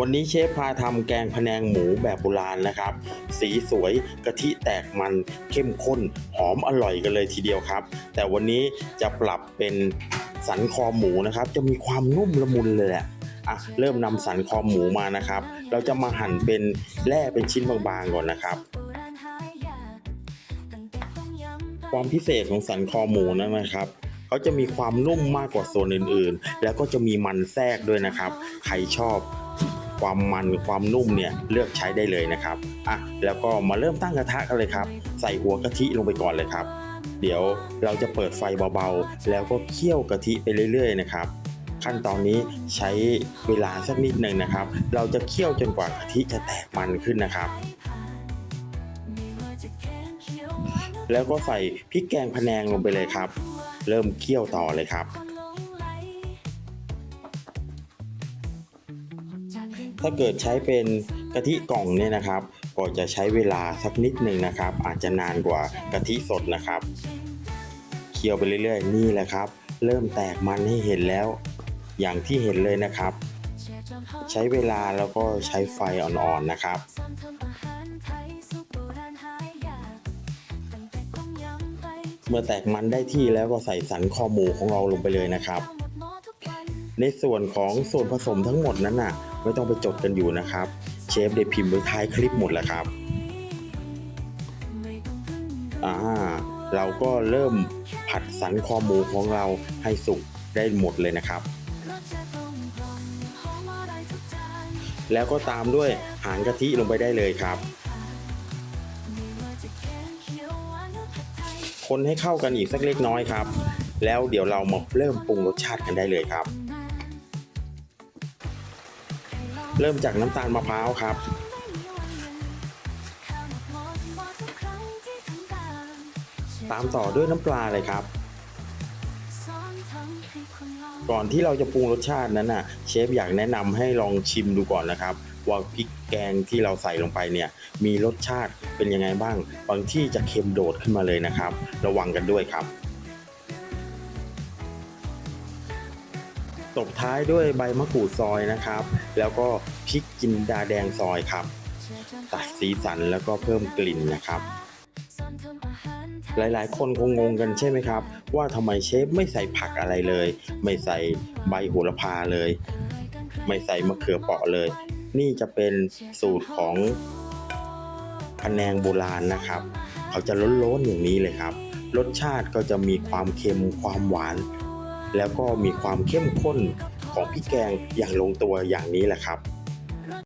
วันนี้เชฟพาทำแกงพะแนงหมูแบบโบราณนะครับ สีสวยกะทิแตกมันเข้มข้นหอมอร่อยกันเลยทีเดียวครับ แต่วันนี้จะปรับเป็นสันคอหมูนะครับ จะมีความนุ่มละมุนเลยแหละอะเริ่มนำสันคอหมูมานะครับ เราจะมาหั่นเป็นแล่เป็นชิ้นบางๆก่อนนะครับความพิเศษของสันคอหมูนั้นนะครับเขาจะมีความนุ่มมากกว่าส่วนอื่นๆ แล้วก็จะมีมันแทรกด้วยนะครับ ใครชอบ ความมันความนุ่มเนี่ยเลือกใช้ได้เลยนะครับอะแล้วก็มาเริ่มตั้งกระทะกันเลยครับ ใส่หัวกะทิลงไปก่อนเลยครับ เดี๋ยวเราจะเปิดไฟเบาๆ แล้วก็เคี่ยวกะทิไปเรื่อย ๆ นะครับขั้นตอนนี้ใช้เวลาสักนิดหนึ่งนะครับ เราจะเคี่ยวจนกว่ากะทิจะแตกมันขึ้นนะครับ แล้วก็ใส่พริกแกงพะแนงลงไปเลยครับ เริ่มเคี่ยวต่อเลยครับ ถ้าเกิดใช้เป็นกะทิกล่องเนี่ยนะครับ ก็จะใช้เวลาสักนิดหนึ่งนะครับ อาจจะนานกว่ากะทิสดนะครับ เคี่ยวไปเรื่อยๆ นี่แหละครับ เริ่มแตกมันให้เห็นแล้ว อย่างที่เห็นเลยนะครับ ใช้เวลาแล้วก็ใช้ไฟอ่อนๆนะครับเมื่อแตกมันได้ที่แล้วก็ใส่สันคอหมูของเราลงไปเลยนะครับ ในส่วนของส่วนผสมทั้งหมดนั้นน่ะไม่ต้องไปจดกันอยู่นะครับ เชฟได้พิมพ์ไว้ท้ายคลิปหมดแล้วครับอ่าเราก็เริ่มผัดสันคอหมูของเราให้สุกได้หมดเลยนะครับ แล้วก็ตามด้วยหางกะทิลงไปได้เลยครับคนให้เข้ากันอีกสักเล็กน้อยครับ แล้วเดี๋ยวเรามาเริ่มปรุงรสชาติกันได้เลยครับ เริ่มจากน้ำตาลมะพร้าวครับ ตามต่อด้วยน้ำปลาเลยครับ ก่อนที่เราจะปรุงรสชาตินั้นน่ะ เชฟอยากแนะนำให้ลองชิมดูก่อนนะครับ ว่าพริกแกงที่เราใส่ลงไปเนี่ย มีรสชาติเป็นยังไงบ้าง บางที่จะเค็มโดดขึ้นมาเลยนะครับ ระวังกันด้วยครับ ตบท้ายด้วยใบมะกรูดซอยนะครับ แล้วก็พริกจินดาแดงซอยครับ ตัดสีสันแล้วก็เพิ่มกลิ่นนะครับ หลายๆ คนคงงงกันใช่ไหมครับ ว่าทำไมเชฟไม่ใส่ผักอะไรเลย ไม่ใส่ใบโหระพาเลย ไม่ใส่มะเขือเปราะเลย นี่จะเป็นสูตรของพะแนงโบราณนะครับ เขาจะล้นๆอย่างนี้เลยครับ รสชาติก็จะมีความเค็มความหวาน แล้วก็มีความเข้มข้นของพริกแกงอย่างลงตัวอย่างนี้แหละครับ